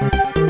Thank you.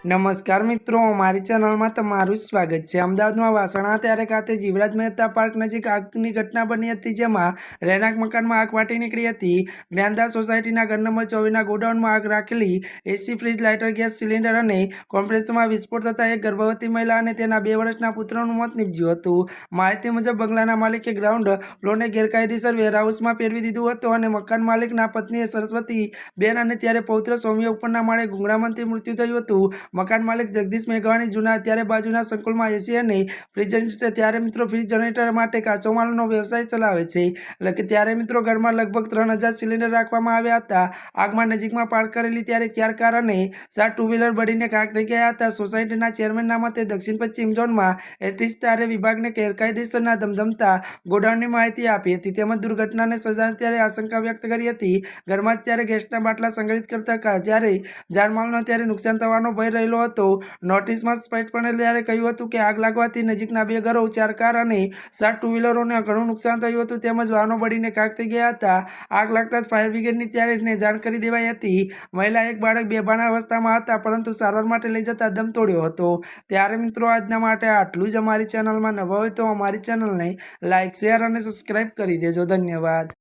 નમસ્કાર મિત્રો, મારી ચેનલમાં તમારું સ્વાગત છે. અમદાવાદમાં વાસણા ત્યારે ખાતે જીવરાજ મહેતા પાર્ક નજીક આગની ઘટના બની હતી, જેમાં રહેણાંક મકાનમાં આગ ફાટી નીકળી હતી. જ્ઞાનદાસ સોસાયટીના ઘર નંબર ચોવીસના ગોડાઉનમાં આગ રાખેલી AC fridge, lighter, gas, cylinder અને કોમ્પ્રેસરમાં વિસ્ફોટ થતાં એક ગર્ભવતી મહિલા અને તેના બે વર્ષના પુત્રનું મોત નીપજ્યું હતું. માહિતી મુજબ, બંગલાના માલિકે ગ્રાઉન્ડ ફ્લોરને ગેરકાયદેસર વેરહાઉસમાં ફેરવી દીધું હતું અને મકાન માલિકના પત્નીએ સરસ્વતી બેન અને ત્યારે પૌત્ર સૌમ્ય ઉપરના માળે ગુંગળામણથી મૃત્યુ થયું હતું. મકાન માલિક જગદીશ મેઘવાણી જૂના, અત્યારે બાજુના સંકુલમાં એસી અને ફ્રીજ જનરેટર ત્યારે મિત્રો ફ્રીજ જનરેટર માટે કાચો માલનો વ્યવસાય ચલાવે છે. એટલે કે ત્યારે મિત્રો ઘરમાં લગભગ ત્રણ હજાર સિલિન્ડર રાખવામાં આવ્યા હતા. આગમાં નજીકમાં પાર્ક કરેલી ત્યારે ચાર કાર અને સાત ટુ વ્હીલર બળીને ખાક થઈ ગયા હતા. સોસાયટીના ચેરમેનના મતે દક્ષિણ પશ્ચિમ ઝોનમાં એટીસ ત્યારે વિભાગને ગેરકાયદેસરના ધમધમતા ગોડાઉનની માહિતી આપી હતી. તેમજ દુર્ઘટનાને સર્જાની ત્યારે આશંકા વ્યક્ત કરી હતી. ઘરમાં ત્યારે ગેસના બાટલા સંગ્રહિત કરતા જ્યારે જાનમાલનો ત્યારે નુકસાન થવાનો ભય રહેલો હતો. નોટિસમાં સ્પષ્ટપણે ત્યારે કહ્યું હતું કે આગ લાગવાથી નજીકના બે ઘરો ચાર કાર અને સાત ટુ વ્હીલરોને ઘણું નુકસાન થયું હતું તેમજ વાહનો બળીને કાક થઈ ગયા હતા. આગ લાગતા જ ફાયર બ્રિગેડની ત્યારે જાણ કરી દેવાઈ હતી. મહિલા એક બાળક બેભાન અવસ્થામાં હતા પરંતુ સારવાર માટે લઈ જતા દમ તોડ્યો હતો. ત્યારે મિત્રો, આજના માટે આટલું જ અમારી ચેનલમાં નવા હોય તો અમારી ચેનલને લાઇક શેર અને સબસ્ક્રાઇબ કરી દેજો. ધન્યવાદ.